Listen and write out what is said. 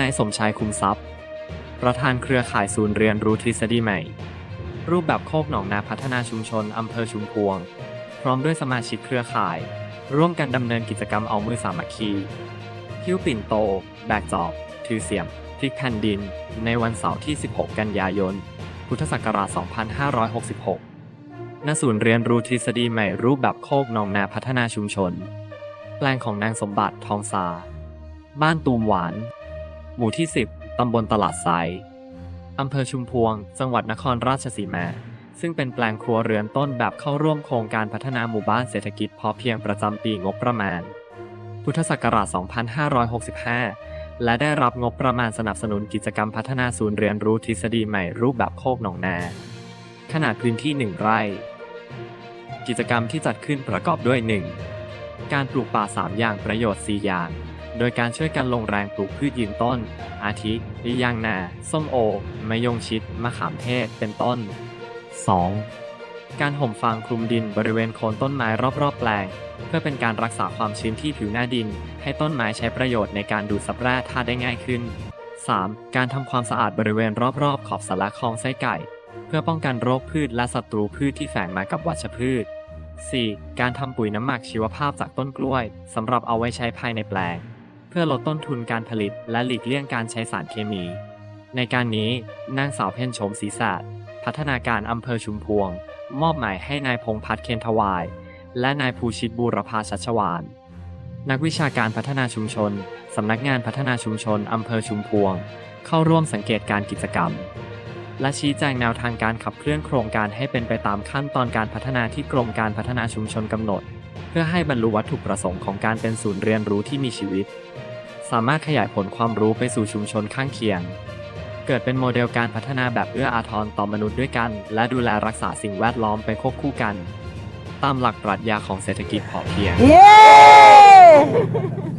นายสมชายคุมทรัพย์ ประธานเครือข่ายศูนย์เรียนรู้ทฤษฎีใหม่ รูปแบบโคกหนองนาพัฒนาชุมชนอำเภอชุมพวง พร้อมด้วยสมาชิกเครือข่าย ร่วมกันดำเนินกิจกรรมเอามือสามัคคีหิ้วปิ่นโต แบกจอบ ถือเสียมพลิกแผ่นดิน ในวันเสาร์ที่ 16 กันยายน พุทธศักราช 2566ณศูนย์เรียนรู้ทฤษฎีใหม่รูปแบบโคกหนองนาพัฒนาชุมชน แปลงของนางสมบัติทองสาบ้านตูมหวาน หมู่ที่ 10 ตำบลตลาดไซอำเภอชุมพวง จังหวัดนครราชสีมา ซึ่งเป็นแปลงครัวเรือนต้นแบบเข้าร่วมโครงการพัฒนาหมู่บ้านเศรษฐกิจพอเพียงประจำปีงบประมาณ พุทธศักราช 2565 และได้รับงบประมาณสนับสนุนกิจกรรมพัฒนาศูนย์เรียนรู้ทฤษฎีใหม่รูปแบบโคกหนองนา ขนาดพื้นที่ 1 ไร่ กิจกรรมที่จัดขึ้นประกอบด้วย 1. การปลูกป่า 3 อย่างประโยชน์ 4 อย่าง โดยการช่วยกันลงแรงปลูกพืชยืนต้น อาทิยางนา ส้มโอ มะยงชิด มะขามเทศ เป็นต้น 2. การห่มฟางคลุมดินบริเวณโคนต้นไม้รอบๆแปลง เพื่อเป็นการรักษาความชื้นที่ผิวหน้าดิน ให้ต้นไม้ใช้ประโยชน์ในการดูดซับแร่ธาตุได้ง่ายขึ้น 3. การทำความสะอาดบริเวณรอบๆ ขอบสาระคลองไส้ไก่ เพื่อป้องกันโรคพืชและศัตรูพืชที่แฝงมากับวัชพืช 4. การทำปุ๋ยน้ำหมักชีวภาพจากต้นกล้วยสำหรับเอาไว้ใช้ภายในแปลง เพื่อลดต้นทุนการผลิตและหลีกเลี่ยงการใช้สารเคมี ในการนี้นางสาวเพ็ญโฉมศรีษะพัฒนาการอำเภอชุมพวง มอบหมายให้นายพงพัฒน์เคนทวาย และนายภูชิตบูรพาชัชวาน นักวิชาการพัฒนาชุมชน สำนักงานพัฒนาชุมชนอำเภอชุมพวง เข้าร่วมสังเกตการกิจกรรม และชี้แจงแนวทางการขับเคลื่อนโครงการให้เป็นไปตามขั้นตอนการพัฒนาที่กรมการพัฒนาชุมชนกำหนด เพื่อให้บรรลุวัตถุประสงค์ของการเป็นศูนย์เรียนรู้ที่มีชีวิต สามารถขยายผลความรู้ไปสู่ชุมชนข้างเคียง เกิดเป็นโมเดลการพัฒนาแบบเอื้ออาทรต่อมนุษย์ด้วยกัน และดูแลรักษาสิ่งแวดล้อมไปควบคู่กัน ตามหลักปรัชญาของเศรษฐกิจพอเพียงเย้